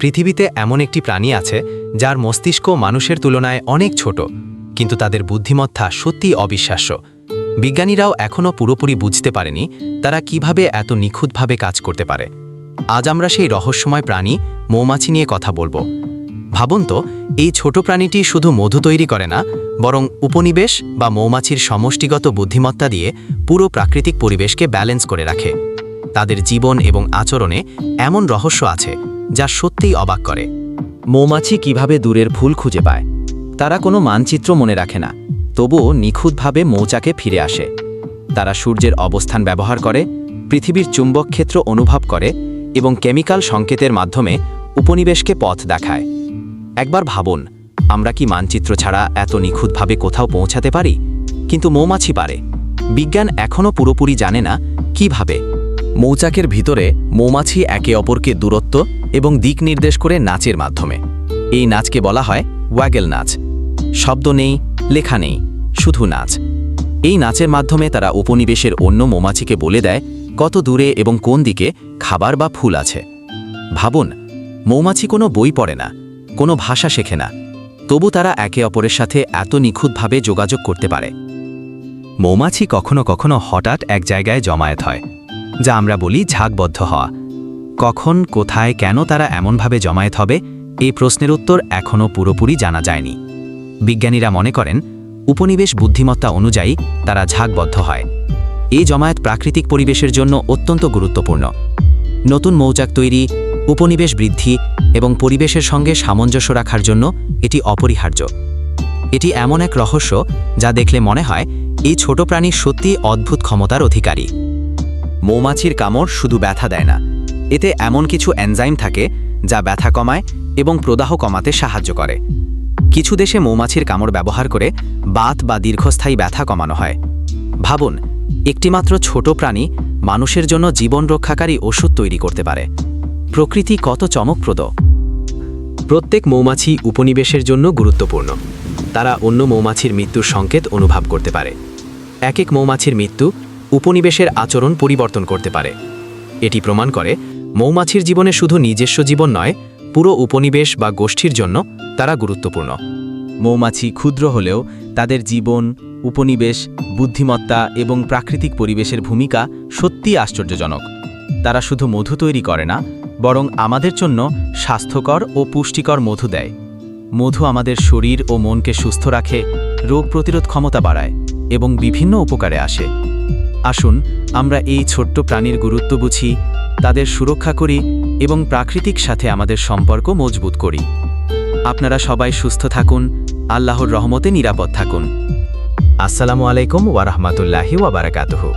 পৃথিবীতে এমন একটি প্রাণী আছে, যার মস্তিষ্ক মানুষের তুলনায় অনেক ছোট, কিন্তু তাদের বুদ্ধিমত্তা সত্যিই অবিশ্বাস্য। বিজ্ঞানীরাও এখনও পুরোপুরি বুঝতে পারেনি তারা কীভাবে এত নিখুঁতভাবে কাজ করতে পারে। আজ আমরা সেই রহস্যময় প্রাণী মৌমাছি নিয়ে কথা বলব। ভাবুন তো, এই ছোট প্রাণীটি শুধু মধু তৈরি করে না, বরং উপনিবেশ বা মৌমাছির সমষ্টিগত বুদ্ধিমত্তা দিয়ে পুরো প্রাকৃতিক পরিবেশকে ব্যালেন্স করে রাখে। তাদের জীবন এবং আচরণে এমন রহস্য আছে যা সত্যিই অবাক করে। মৌমাছি কীভাবে দূরের ফুল খুঁজে পায়, তারা কোনো মানচিত্র মনে রাখে না, তবুও নিখুঁতভাবে মৌচাকে ফিরে আসে। তারা সূর্যের অবস্থান ব্যবহার করে, পৃথিবীর চুম্বক ক্ষেত্র অনুভব করে এবং কেমিক্যাল সংকেতের মাধ্যমে উপনিবেশকে পথ দেখায়। একবার ভাবুন, আমরা কি মানচিত্র ছাড়া এত নিখুঁতভাবে কোথাও পৌঁছাতে পারি? কিন্তু মৌমাছি পারে। বিজ্ঞান এখনও পুরোপুরি জানে না কীভাবে। মৌচাকের ভিতরে মৌমাছি একে অপরকে দূরত্ব এবং দিক নির্দেশ করে নাচের মাধ্যমে। এই নাচকে বলা হয় ওয়াগেল নাচ। শব্দ নেই, লেখা নেই, শুধু নাচ। এই নাচের মাধ্যমে তারা উপনিবেশের অন্য মৌমাছিকে বলে দেয় কত দূরে এবং কোন দিকে খাবার বা ফুল আছে। ভাবুন, মৌমাছি কোনো বই পড়ে না, কোনো ভাষা শেখে না, তবু তারা একে অপরের সাথে এত নিখুঁতভাবে যোগাযোগ করতে পারে। মৌমাছি কখনো কখনো হঠাৎ এক জায়গায় জমায়েত হয়। যা আমরা বলি ঝাঁকবদ্ধ হওয়া। কখন, কোথায়, কেন তারা এমনভাবে জমায়েত হবে, এই প্রশ্নের উত্তর এখনও পুরোপুরি জানা যায়নি। বিজ্ঞানীরা মনে করেন, উপনিবেশ বুদ্ধিমত্তা অনুযায়ী তারা ঝাঁকবদ্ধ হয়। এই জমায়েত প্রাকৃতিক পরিবেশের জন্য অত্যন্ত গুরুত্বপূর্ণ। নতুন মৌচাক তৈরি, উপনিবেশ বৃদ্ধি এবং পরিবেশের সঙ্গে সামঞ্জস্য রাখার জন্য এটি অপরিহার্য। এটি এমন এক রহস্য যা দেখলে মনে হয়, এই ছোট প্রাণী সত্যি অদ্ভুত ক্ষমতার অধিকারী। মৌমাছির কামড় শুধু ব্যথা দেয় না। এতে এমন কিছু এনজাইম থাকে যা ব্যথা কমায় এবং প্রদাহ কমাতে সাহায্য করে। কিছু দেশে মৌমাছির কামড় ব্যবহার করে বাত বা দীর্ঘস্থায়ী ব্যথা কমানো হয়। ভাবুন, একটিমাত্র ছোট প্রাণী মানুষের জন্য জীবন রক্ষাকারী ওষুধ তৈরি করতে পারে। প্রকৃতি কত চমকপ্রদ। প্রত্যেক মৌমাছি উপনিবেশের জন্য গুরুত্বপূর্ণ। তারা অন্য মৌমাছির মৃত্যুর সংকেত অনুভব করতে পারে। এক এক মৌমাছির মৃত্যু উপনিবেশের আচরণ পরিবর্তন করতে পারে। এটি প্রমাণ করে মৌমাছির জীবনে শুধু নিজস্ব জীবন নয়, পুরো উপনিবেশ বা গোষ্ঠীর জন্য তারা গুরুত্বপূর্ণ। মৌমাছি ক্ষুদ্র হলেও তাদের জীবন, উপনিবেশ, বুদ্ধিমত্তা এবং প্রাকৃতিক পরিবেশের ভূমিকা সত্যিই আশ্চর্যজনক। তারা শুধু মধু তৈরি করে না, বরং আমাদের জন্য স্বাস্থ্যকর ও পুষ্টিকর মধু দেয়। মধু আমাদের শরীর ও মনকে সুস্থ রাখে, রোগ প্রতিরোধ ক্ষমতা বাড়ায় এবং বিভিন্ন উপকারে আসে। আসুন, আমরা এই ছোট্ট প্রাণীর গুরুত্ব বুঝি, তাদের সুরক্ষা করি এবং প্রাকৃতিক সাথে আমাদের সম্পর্ক মজবুত করি। আপনারা সবাই সুস্থ থাকুন, আল্লাহর রহমতে নিরাপদ থাকুন। আসসালামু আলাইকুম ওয়ারহমাতুল্লাহি ওয়াবারাকাতুহু